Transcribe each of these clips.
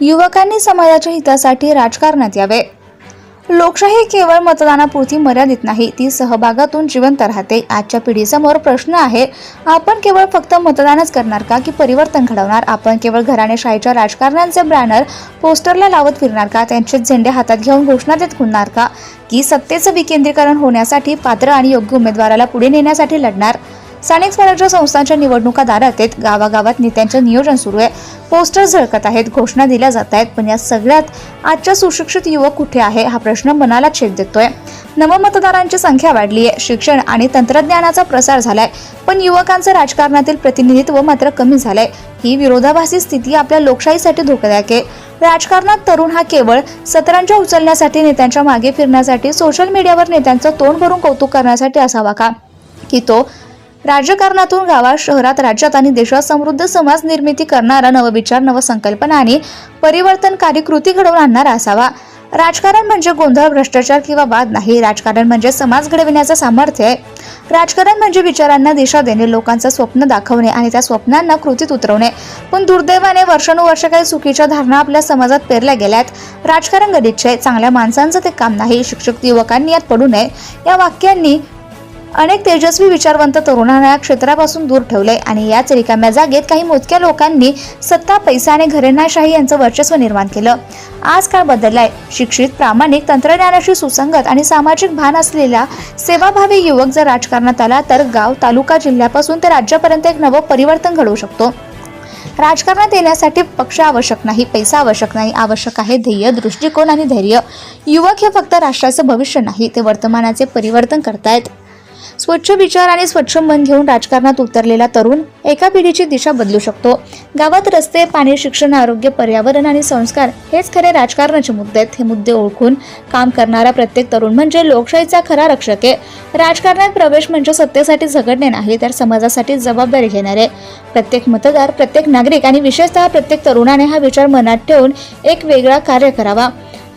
युवकांनी समाजाच्या हितासाठी राजकारणात यावे. लोकशाही केवळ मतदानापुरती मर्यादित नाही ती सहभागातून जिवंत राहते. आजच्या पिढीसमोर प्रश्न आहे आपण केवळ फक्त मतदानच करणार का की परिवर्तन घडवणार? आपण केवळ घराणेशाहीच्या राजकारण्यांचे बॅनर पोस्टरला लावत फिरणार का? त्यांचे झेंडे हातात घेऊन घोषणा देत खुलणार का? की सत्तेचं विकेंद्रीकरण होण्यासाठी पात्र आणि योग्य उमेदवाराला पुढे नेण्यासाठी लढणार? स्थानिक स्वराज्य संस्थांच्या निवडणुका दारात आहेत गावागावात नेत्यांचं नियोजन सुरू आहे. पोस्टर झळकत आहेत घोषणा दिल्या जात आहेत पण या सगळ्यात आजच्या सुशिक्षित युवक कुठे आहे हा प्रश्न मनाला छेद देतोय. नवमतदारांची संख्या वाढली आहे. शिक्षण आणि तंत्रज्ञानाचा प्रसार झालाय पण युवकांचं राजकारणातील प्रतिनिधित्व मात्र कमी झालंय. ही विरोधाभासी स्थिती आपल्या लोकशाहीसाठी धोकादायक आहे. राजकारणात तरुण हा केवळ सतरांच्या उचलण्यासाठी नेत्यांच्या मागे फिरण्यासाठी सोशल मीडियावर नेत्यांचं तोंड भरून कौतुक करण्यासाठी असावा का? की तो राजकारणातून गावात शहरात राज्यात आणि देशात समृद्ध समाज निर्मिती करणारा नवविचार नवसंकल्पना आणि परिवर्तनकारी कृती घडवून आणणारा असावा. राजकारण म्हणजे गोंधळ भ्रष्टाचार किंवा वाद नाही. राजकारण म्हणजे समाज घडविण्याचं सामर्थ्य आहे. राजकारण म्हणजे विचारांना दिशा देणे लोकांचं स्वप्न दाखवणे आणि त्या स्वप्नांना कृतीत उतरवणे. पण दुर्दैवाने वर्षानुवर्ष काही चुकीच्या धारणा आपल्या समाजात पेरल्या गेल्यात. राजकारण गलिच्छ आहे. चांगल्या माणसांचं ते काम नाही. शिक्षक युवकांनी यात पडू नये. या वाक्यांनी अनेक तेजस्वी विचारवंत तरुणांना या क्षेत्रापासून दूर ठेवले आणि याच रिकाम्या जागेत काही मोजक्या लोकांनी सत्ता पैसा आणि घरेणाशाही यांचं वर्चस्व निर्माण केलं. आज काळ बदललाय? शिक्षित प्रामाणिक तंत्रज्ञानाशी सुसंगत आणि सामाजिक भान असलेला सेवाभावी युवक जर राजकारणात आला तर गाव तालुका जिल्ह्यापासून ते राज्यापर्यंत एक नवं परिवर्तन घडवू शकतो. राजकारणात येण्यासाठी पक्ष आवश्यक नाही पैसा आवश्यक नाही आवश्यक आहे ध्येय दृष्टिकोन आणि धैर्य. युवक हे फक्त राष्ट्राचं भविष्य नाही ते वर्तमानाचे परिवर्तन करतायत. स्वच्छ विचार आणि स्वच्छ मन घेऊन राजकारणात उतरलेला तरुण एका पिढीची दिशा बदलू शकतो. गावात रस्ते पाणी शिक्षण आरोग्य पर्यावरण आणि संस्कार हेच खरे राजकारणाचे मुद्दे आहेत. हे मुद्दे ओळखून काम करणारा प्रत्येक तरुण म्हणजे लोकशाहीचा खरा रक्षक आहे. राजकारणात प्रवेश म्हणजे सत्तेसाठी झगडणे नाही तर समाजासाठी जबाबदारी घेणारे. प्रत्येक मतदार प्रत्येक नागरिक आणि विशेषतः प्रत्येक तरुणाने हा विचार मनात ठेवून एक वेगळा कार्य करावा.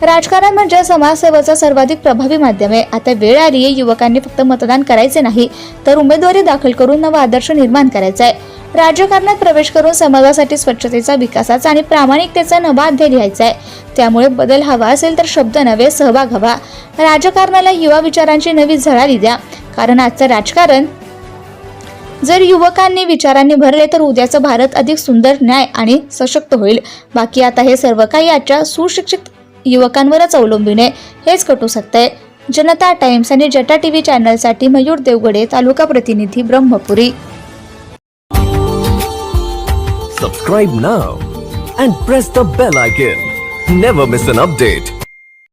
राजकारण म्हणजे समाजसेवेचं सर्वाधिक प्रभावी माध्यम आहे. आता वेळ आली आहे युवकांनी फक्त मतदान करायचे नाही तर उमेदवारी दाखल करून नवा आदर्श निर्माण करायचा आहे. राजकारणात प्रवेश करून समाजासाठी स्वच्छतेचा विकासाचा आणि प्रामाणिकतेचा नवा अध्याय लिहायचा आहे. त्यामुळे बदल हवा असेल तर शब्द नव्हे सहभाग हवा. राजकारणाला युवा विचारांची नवी झळाली द्या. कारण आजचं राजकारण जर युवकांनी विचारांनी भरले तर उद्याचं भारत अधिक सुंदर न्याय आणि सशक्त होईल. बाकी आता हे सर्व काही आजच्या सुशिक्षित युवकांवरच अवलंबून आहे. हेच कटू शकतंय. जनता टाइम्स आणि जटा टीव्ही चॅनलसाठी मयूर देवगडे तालुका प्रतिनिधी Brahmapuri. Subscribe now and press the bell icon never miss an update